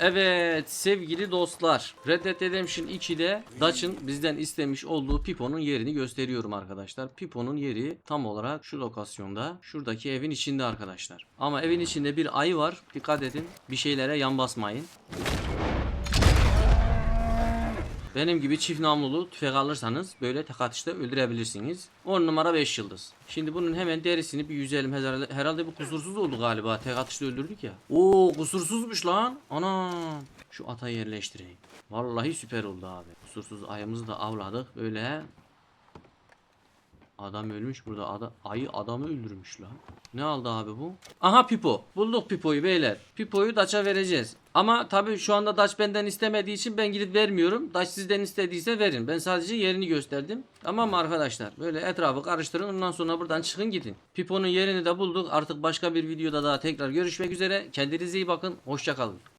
Evet sevgili dostlar Red Dead Redemption 2'de Dutch'ın bizden istemiş olduğu Pipo'nun yerini gösteriyorum arkadaşlar. Pipo'nun yeri tam olarak şu lokasyonda. Şuradaki evin içinde arkadaşlar. Ama evin içinde bir ayı var. Dikkat edin. Bir şeylere yan basmayın. Benim gibi çift namlulu tüfek alırsanız böyle tek atışta öldürebilirsiniz. 10 numara 5 yıldız. Şimdi bunun hemen derisini bir yüzelim. Herhalde, bu kusursuz oldu galiba. Tek atışta öldürdük ya. Oo kusursuzmuş lan. Ana. Şu ata yerleştireyim. Vallahi süper oldu abi. Kusursuz ayımızı da avladık. Böyle Adam ölmüş burada. Ada, ayı adamı öldürmüş lan. Ne aldı abi bu? Aha Pipo. Bulduk Pipo'yu beyler. Pipo'yu Daç'a vereceğiz. Ama tabii şu anda Daç benden istemediği için ben gidip vermiyorum. Daç sizden istediyse verin. Ben sadece yerini gösterdim. Tamam mı arkadaşlar? Böyle etrafı karıştırın. Ondan sonra buradan çıkın gidin. Pipo'nun yerini de bulduk. Artık başka bir videoda daha tekrar görüşmek üzere. Kendinize iyi bakın. Hoşçakalın.